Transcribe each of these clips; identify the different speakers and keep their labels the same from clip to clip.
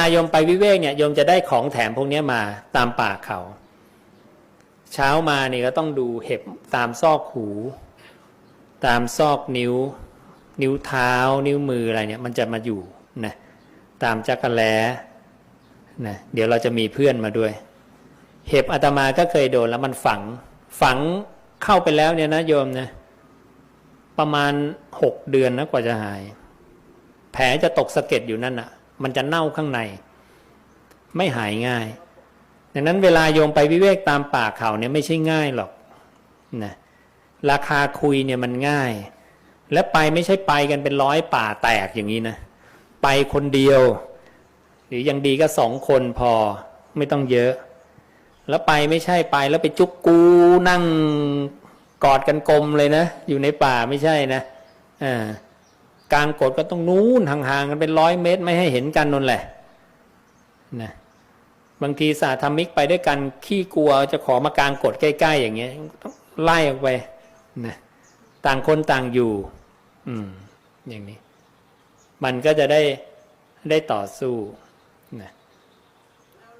Speaker 1: าโยมไปวิเวกเนี่ยโยมจะได้ของแถมพวกนี้มาตามป่าเขา เช้ามาเนี่ยก็ต้องดูเห็บตามซอกหู ตามซอกนิ้ว นิ้วเท้า นิ้วมืออะไรเนี่ยมันจะมาอยู่นะตามจักรแล้นะเดี๋ยวเราจะมีเพื่อนมาด้วย เห็บอาตมาก็เคยโดนแล้วมันฝังฝังเข้าไปแล้วเนี่ยนะโยมนะประมาณหกเดือนนะกว่าจะหาย แผลจะตกสะเก็ดอยู่นั่นอะ มันจะเน่าข้างใน ไม่หายง่าย ดังนั้นเวลาโยมไปวิเวกตามป่าเขาเนี่ยไม่ใช่ง่ายหรอกนะราคาคุยเนี่ยมันง่าย และไปไม่ใช่ไปกันเป็นร้อยป่าแตกอย่างนี้นะ ไปคนเดียว หรือยังดีก็สองคนพอไม่ต้องเยอะ แล้วไปไม่ใช่ไปแล้วไปจุกกูนั่งกอดกันกลมเลยนะ อยู่ในป่าไม่ใช่นะอ่า กลางกดก็ต้องนู้นห่างๆกันเป็นร้อยเมตรไม่ให้เห็นกันนนแหละนะบางทีสาธรรมิกไปด้วยกันขี้กลัวจะขอมากลางกดใกล้ ๆ อย่างเงี้ยต้องไล่ออกไปนะต่างคนต่างอยู่ อืม อย่างนี้ มันก็จะได้ได้ต่อสู้นะ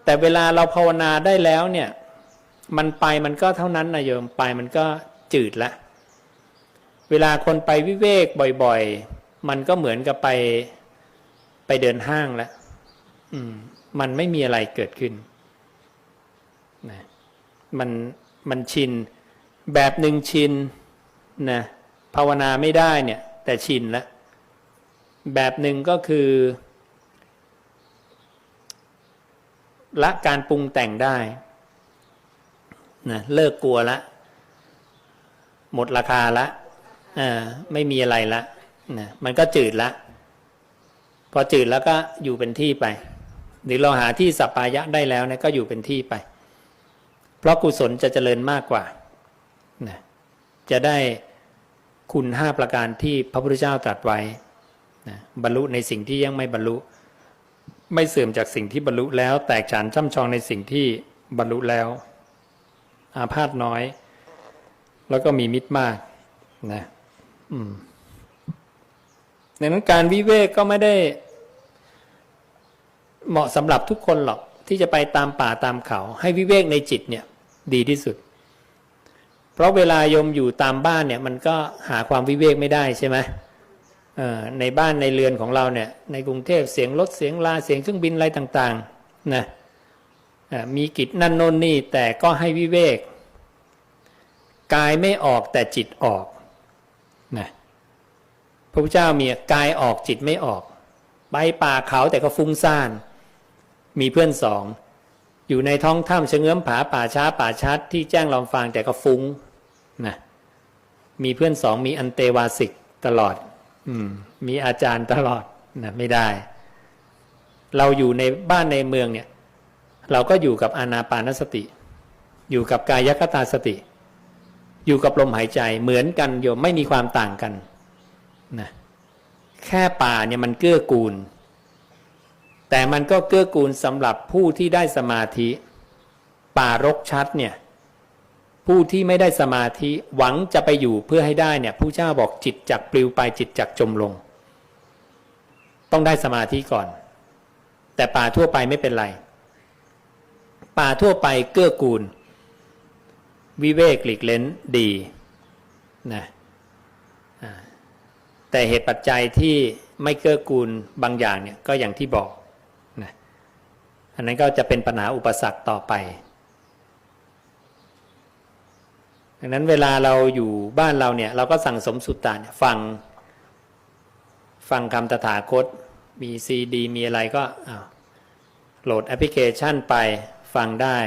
Speaker 1: แต่เวลาเราภาวนาได้แล้วเนี่ย มันไปมันก็เท่านั้นนะโยมไปมันก็จืดละ เวลาคนไปวิเวกบ่อย ๆ มันก็เหมือนกับไปไปเดินห้างแล้วมมันไม่มีอะไรเกิดขึ้นนะมันมันชิน แบบหนึ่งชินนะภาวนาไม่ได้เนี่ย แต่ชินแล้ว แบบหนึ่งก็คือละการปรุงแต่งได้นะเลิกกลัวละ หมดราคาละอ่าไม่มีอะไรละ นะมันก็จืดละ พอจืดแล้วก็อยู่เป็นที่ไป หรือเราหาที่สัปปายะได้แล้วนะก็อยู่เป็นที่ไป เพราะกุศลจะเจริญมากกว่านะจะได้คุณห้าประการที่พระพุทธเจ้าตรัสไว้นะบรรลุในสิ่งที่ยังไม่บรรลุ ไม่เสื่อมจากสิ่งที่บรรลุแล้ว แตกฉานช่ำชองในสิ่งที่บรรลุแล้ว อาพาธน้อย แล้วก็มีมิตรมากนะ อืม ดังนั้นการวิเวกก็ไม่ได้ เหมาะสำหรับทุกคนหรอกที่จะไปตามป่าตามเขา ให้วิเวกในจิตเนี่ยดีที่สุด เพราะเวลาโยมอยู่ตามบ้านเนี่ยมันก็หาความวิเวกไม่ได้ใช่ไหมเออในบ้านในเรือนของเราเนี่ยในกรุงเทพเสียงรถเสียงลาเสียงเครื่องบินอะไรต่างๆนะมีกิจนั่นโน่นนี่แต่ก็ให้วิเวกกายไม่ออกแต่จิตออกนะ ระพุทธเจ้ามีกายออกจิตไม่ออกไปป่าเขาแต่ก็ฟุ้งซ่าน มีเพื่อนสอง อยู่ในท้องถ้ำเชงเง้อมผาป่าช้าป่าชัด ที่แจ้งลองฟังแต่ก็ฟุ้งนะมีเพื่อนสองมีอันเตวาสิกตลอด อืม มีอาจารย์ตลอดนะไม่ได้ เราอยู่ในบ้านในเมืองเนี่ย เราก็อยู่กับอานาปานสติ อยู่กับกายคตาสติ อยู่กับลมหายใจเหมือนกันโยมไม่มีความต่างกัน นะแค่ป่าเนี่ยมันเกื้อกูล แต่มันก็เกื้อกูลสำหรับผู้ที่ได้สมาธิ ป่ารกชัดเนี่ยผู้ที่ไม่ได้สมาธิหวังจะไปอยู่เพื่อให้ได้เนี่ยผู้เจ้าบอกจิตจักปลิวไปจิตจักจมลง ต้องได้สมาธิก่อน แต่ป่าทั่วไปไม่เป็นไร ป่าทั่วไปเกื้อกูล วิเวกหลีกเล้นดีนะ แต่เหตุปัจจัยที่ไม่เกื้อกูลบางอย่างเนี่ยก็อย่างที่บอกนะอันนั้นก็จะเป็นปัญหาอุปสรรคต่อไป ดังนั้นเวลาเราอยู่บ้านเราเนี่ยเราก็สั่งสมสุตตะเนี่ยฟังฟังคำตถาคตมีซีดีมีอะไรก็อ้าวโหลดแอปพลิเคชันไปฟังได้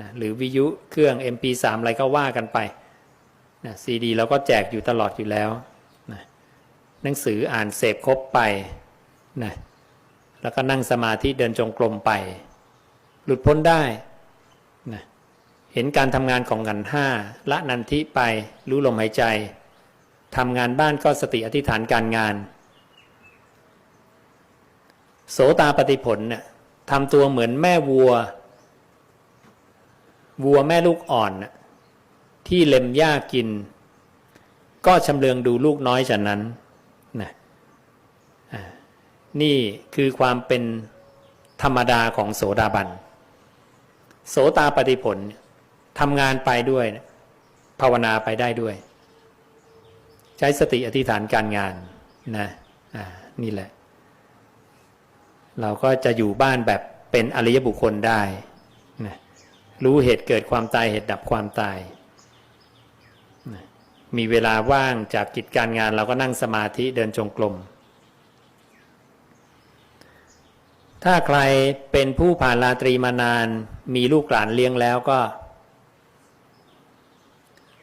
Speaker 1: นะหรือวิยุเครื่อง MP3 อะไรก็ว่ากันไปนะซีดีเราก็แจกอยู่ตลอดอยู่แล้ว หนังสืออ่านเสพครบไปนะแล้วก็นั่งสมาธิเดินจงกรมไป หลุดพ้นได้นะเห็นการทำงานของกันห้าละนันทิไปรู้ลมหายใจทำงานบ้านก็สติอธิษฐานการงาน โสตาปฏิผลเนี่ยทำตัวเหมือนแม่วัว วัวแม่ลูกอ่อนน่ะที่เล็มหญ้ากิน ก็ชำเลืองดูลูกน้อยฉะนั้น นี่คือความเป็นธรรมดาของโสดาบัน โสตาปฏิผลทำงานไปด้วย ภาวนาไปได้ด้วย ใช้สติอธิษฐานการงานนะนี่แหละ เราก็จะอยู่บ้านแบบเป็นอริยบุคคลได้นะรู้เหตุเกิดความตายเหตุดับความตายนะมีเวลาว่างจากกิจการงานเราก็นั่งสมาธิเดินจงกรม ถ้าใครเป็นผู้ผ่านราตรีมานาน มีลูกหลานเลี้ยงแล้วก็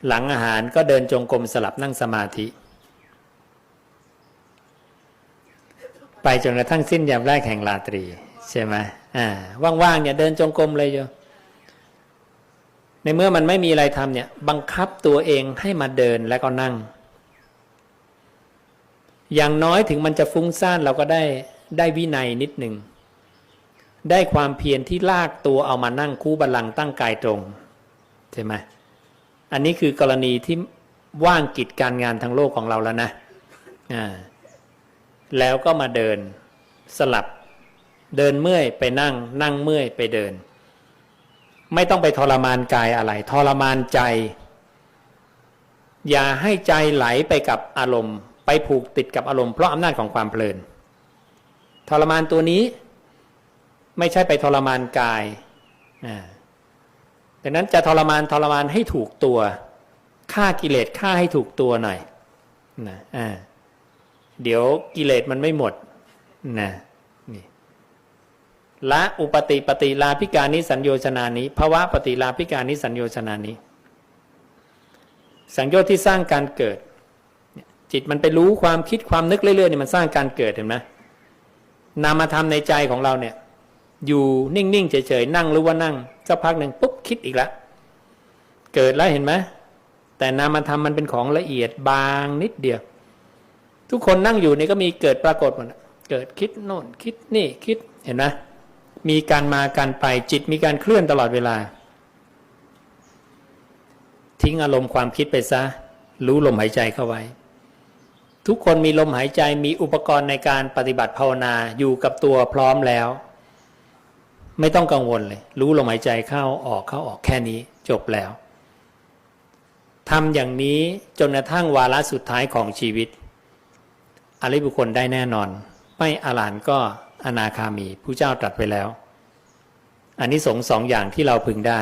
Speaker 1: หลังอาหารก็เดินจงกรมสลับนั่งสมาธิ ไปจนกระทั่งสิ้นยามแรกแห่งราตรี ใช่ไหมอ่าว่างๆเนี่ยเดินจงกรมเลยโยในเมื่อมันไม่มีอะไรทำเนี่ย บังคับตัวเองให้มาเดินแล้วก็นั่ง อย่างน้อยถึงมันจะฟุ้งซ่านเราก็ได้ได้วินัยนิดหนึ่ง ได้ความเพียรที่ลากตัวเอามานั่งคู่บัลลังก์ตั้งกายตรงใช่ไหมอันนี้คือกรณีที่ว่างกิจการงานทางโลกของเราแล้วนะอ่าแล้วก็มาเดินสลับเดินเมื่อยไปนั่ง นั่งเมื่อยไปเดิน ไม่ต้องไปทรมานกายอะไร ทรมานใจ อย่าให้ใจไหลไปกับอารมณ์ ไปผูกติดกับอารมณ์เพราะอำนาจของความเพลิน ทรมานตัวนี้ ไม่ใช่ไปทรมานกายอ่าดังนั้นจะทรมานทรมานให้ถูกตัวฆ่ากิเลสฆ่าให้ถูกตัวหน่อยนะอ่าเดี๋ยวกิเลสมันไม่หมดนะนี่ละอุปติปฏิลาภิการนิสัญโยชนานี้ภาวะปฏิลาภิการนิสัญโยชนานี้ สังโยชน์ที่สร้างการเกิด จิตมันไปรู้ความคิดความนึกเรื่อยๆเนี่ยมันสร้างการเกิดเห็นไหมนามธรรมในใจของเราเนี่ย อยู่นิ่งๆเฉยๆนั่งหรือว่านั่งสักพักหนึ่งปุ๊บคิดอีกล้วเกิดแล้วเห็นไหมแต่นามธรรมมันเป็นของละเอียดบางนิดเดียว ทุกคนนั่งอยู่นี่ก็มีเกิดปรากฏหมดเกิดคิดโน่นคิดนี่คิดเห็นไหมมีการมาการไปจิตมีการเคลื่อนตลอดเวลา ทิ้งอารมณ์ความคิดไปซะ รู้ลมหายใจเข้าไว้ ทุกคนมีลมหายใจมีอุปกรณ์ในการปฏิบัติภาวนาอยู่กับตัวพร้อมแล้ว ไม่ต้องกังวลเลย รู้ลมหายใจเข้าออกเข้าออกแค่นี้จบแล้วทำอย่างนี้จนกระทั่งวาระสุดท้ายของชีวิต อริบุคคลได้แน่นอน ไม่อาลานก็อนาคามีผู้เจ้าตรัสไปแล้ว อันนี้สงส์สองอย่างที่เราพึงได้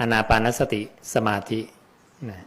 Speaker 1: อนาปานสติสมาธินะ